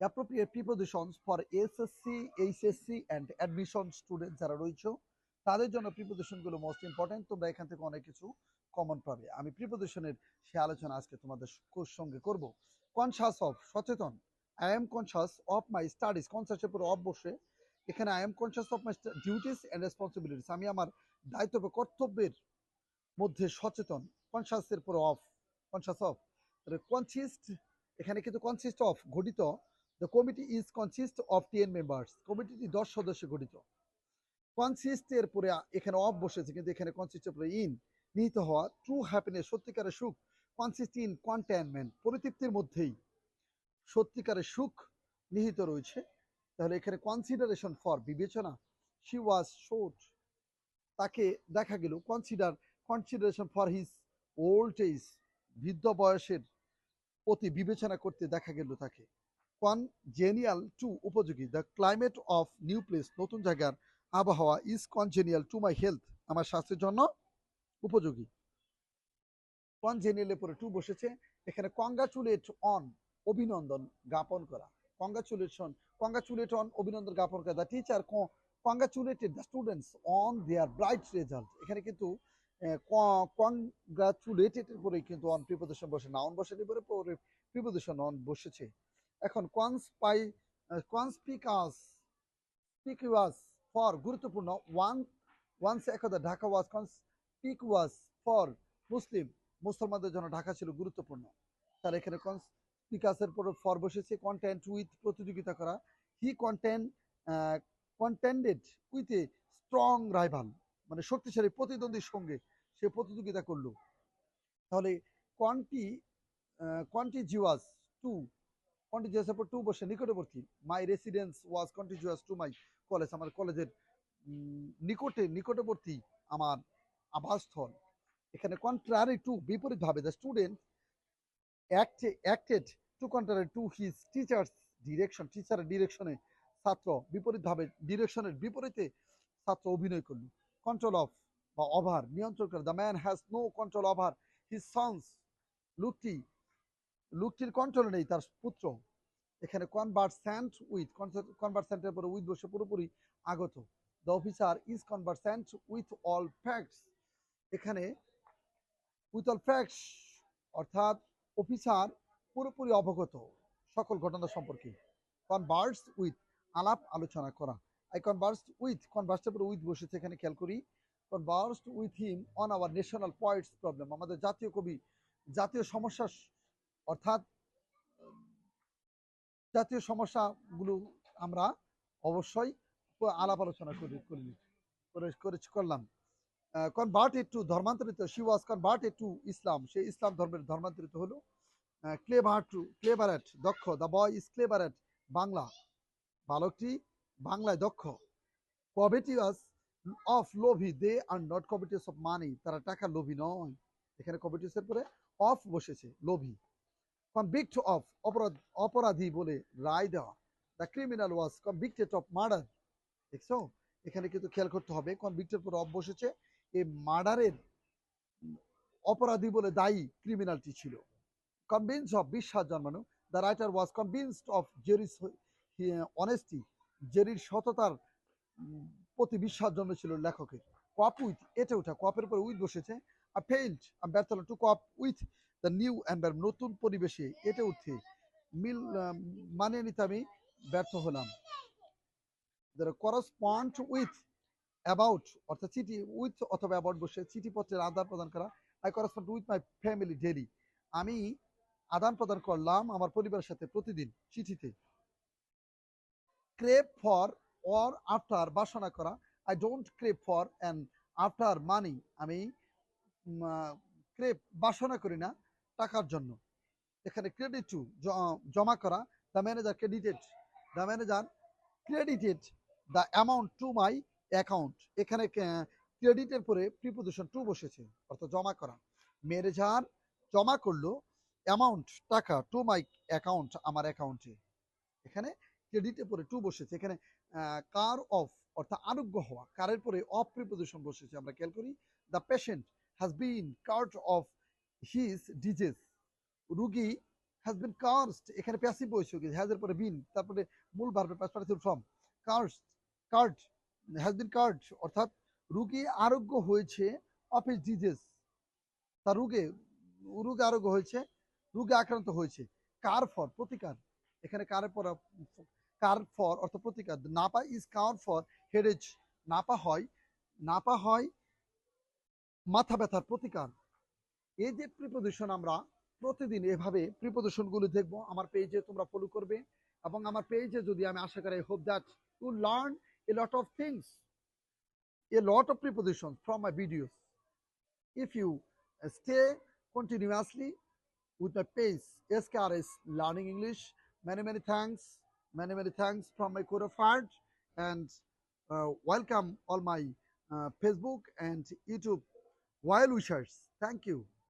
appropriate prepositions for SSC HSC and admission student যারা রয়েছে, তাদের জন্য প্রিপোজিশনগুলো মোস্ট ইম্পর্টেন্ট তোমরা এখান থেকে অনেক কিছু কমন পাবে। আমি প্রিপোজিশনের সে আলোচনা আজকে তোমাদের স- সঙ্গে করব। কনসাস অফ সচেতন। I am conscious of my studies কনসাসের পরে অফ বসে এখানে I am conscious of my duties and responsibilities আমি আমার দায়িত্ব কর্তব্যের মধ্যে সচেতন। কনসাসের পরে অফ কনসাস অফ কনসিস্ট এখানে কিন্তু কনসিস্ট অফ গঠিত। The committee is consist of ten members কমিটিটি দশ সদস্যে গঠিত। কনসিস্টের পরে আ- এখানে অফ বসেছে, কিন্তু এখানে কনসিস্টের পরে ইন নিহিত হওয়া ট্রু হ্যাপিনেস সত্যিকারের সুখ কনসিস্ট ইন কন্টেনমেন্ট পরিতৃপ্তির মধ্যেই সত্যিকারের সুখ নিহিত রয়েছে। তাহলে এখানে কনসিডারেশন ফর বিবেচনা। শি ওয়াজ শোট তাকে দেখা গেল consider consideration for his old age বৃদ্ধ বয়সের প্রতি বিবেচনা করতে দেখা গেল তাকে। কন জেনিয়াল টু উপযোগী। The climate of new place নতুন জায়গার আবহাওয়া is congenial to my health আমার স্বাস্থ্যের জন্য উপযোগী। কনজেনিয়ালের পরে টু বসেছে। এখানে কংগ্রাচুলেট অন অভিনন্দন জ্ঞাপন করা। কংগ্রাচুলেশন কংগ্রাচুলেট অন অভিনন্দন জ্ঞাপন করা। The teacher congratulated the students on their bright result এখানে কিন্তু কংগ্রাচুলেটেড পরে কিন্তু অন প্রিপোজিশন বসে। নাউন বসে পরে প্রিপোজিশন অন বসেছে। এখন কনস্পাই কনস্পিকাস স্পিকুয়াস ফর গুরুত্বপূর্ণ। ওয়ান ওয়ান্স একদা ঢাকা ওয়াজ কনস্পিকুয়াস ফর মুসলিম। মুসলমানদের জন্য ঢাকা ছিল গুরুত্বপূর্ণ। তার এখানে কনস্পিকাসের পর ফর বসেছে কন্টেন্ট উইথ প্রতিযোগিতা করা। He content contended with a strong rival মানে শক্তিশালী প্রতিদ্বন্দ্বীর সঙ্গে সে প্রতিযোগিতা করল। তাহলে কন্টি কন্টিজিউয়াস টু কন্টিজিউয়াসের পর টু বসে, নিকটবর্তী। My residence was contiguous to my college আমার কলেজের নিকটে, নিকটবর্তী আমার আবাসস্থল। এখানে contrary to বিপরীতভাবে the student acted to contrary to his teachers direction টিচারের ডিরেকশনে ছাত্র, বিপরীতভাবে ডিরেকশনের বিপরীতে ছাত্র অভিনয় করল। কন্ট্রোল অফ বা ওভার নিয়ন্ত্রণ করে। The man has no control over his sons লুকটি লুকটির কন্ট্রোল নেই তার পুত্র। এখানে কনভার্সেন্ট উইথ কনভার্সেন্টের পরে উইথ বসে পুরোপুরি আগত। The officer is conversant with all facts এখানে উইথ অল ফ্যাক্টস অর্থাৎ অফিসার পুরোপুরি অবগত সকল ঘটনা সম্পর্কে। কনভার্স উইথ আলাপ আলোচনা করা। আই কনভার্সড উইথ কনভার্সের পরে উইথ বসেছে এখানে খেয়াল করি। Conversed with him on our national points problem আমাদের জাতীয় কবি, জাতীয় সমস্যা, অর্থাৎ জাতীয় সমস্যাগুলো আমরা অবশ্যই আলাপ আলোচনা করি করি করে, করে- করলাম। Converted to ধর্মান্তরিত she was converted to Islam সে ইসলাম ধর্মের ধর্মান্তরিত হলো। ক্লেভার টু ক্লেভারেট দক্ষ। The boy is clever at Bangla. বালকটি বাংলায় দক্ষ। Covetous of লোভি they are not covetous of money তারা টাকা লোভী নয়। এখানে কবেটিয়াসের পরে অফ বসেছে, লোভী। অফ অপরাধ অপরাধী বলে রায় দেওয়া। The criminal was convicted of murder দেখছ? এখানে কিন্তু খেয়াল করতে হবে কনভিক্টের পরে অফ বসেছে এই মার্ডারের অপরাধী বলে দায়ী ক্রিমিনালটি ছিল। কনভিন্স অফ বিশ্বাস জন্মানো। The writer was convinced of Jerry's honesty জেরির সততার প্রতি বিশ্বাস জন্মেছিল লেখকের। কপ উইথ এটে ওঠা কপের পরে উইথ বসেছে। আর ফেইল্ড ব্যর্থ হলো to cope with the new environment নতুন পরিবেশে এটে উঠতে মিল মানিয়ে নিতে আমি ব্যর্থ হলাম। করসপন্ড উইথ অ্যাবাউট অর্থাৎ চিঠি উইথ অথবা অ্যাবাউট বসে চিঠিপত্রের আদান প্রদান করা। I correspond with my family daily আমি আদান প্রদান করলাম আমার পরিবারের সাথে প্রতিদিন চিঠিতে। ক্রেপ ফর অর আফটার বাসনা করা। I don't crave for and after money আমি ক্রেপ বাসনা করি না টাকার জন্য। এখানে ক্রেডিট টু জমা করা the manager credited the manager credited the amount to my account এখানে ক্রেডিটের পরে প্রিপোজিশন টু বসেছে, অর্থাৎ জমা করা। ম্যানেজার জমা করল অ্যামাউন্ট টাকা টু মাই অ্যাকাউন্ট আমার অ্যাকাউন্টে এখানে ক্রেডিটের পরে টু বসেছে। এখানে কার অফ অর্থাৎ আরোগ্য হওয়া। কারের পরে অফ প্রিপোজিশন বসেছে আমরা খেয়াল করি। The patient has been cured of his disease রুগী হ্যাজ বিন কার্সড এখানে প্যাসিভ গেছে হ্যাজের পরে বিন তারপরে মূল ভার্বের past participle from cursed cured has been cured অর্থাৎ রোগী আরোগ্য হয়েছে অফ হিজ ডিজিজ তার রোগে রোগে আরোগ্য হয়েছে, রোগে আক্রান্ত হয়েছে। কার ফর প্রতিকার। এখানে কারের পর কার ফর অর্থ প্রতিকার। Napa is cure for headache Napa হয় নাপা হয় মাথা ব্যথার প্রতিকার এই যে প্রিপোজিশন আমরা প্রতিদিন এভাবে প্রিপোজিশনগুলো দেখব আমার পেজে তোমরা ফলো করবে এবং আমার পেজে যদি আমি আশা করি hope that you learn a lot of things a lot of preposition from my videos if you stay continuously with my page SKRS Learning English. Many, many thanks. Many, many thanks from my core of heart. Uh, welcome all my uh, Facebook and YouTube well wishers. Thank you.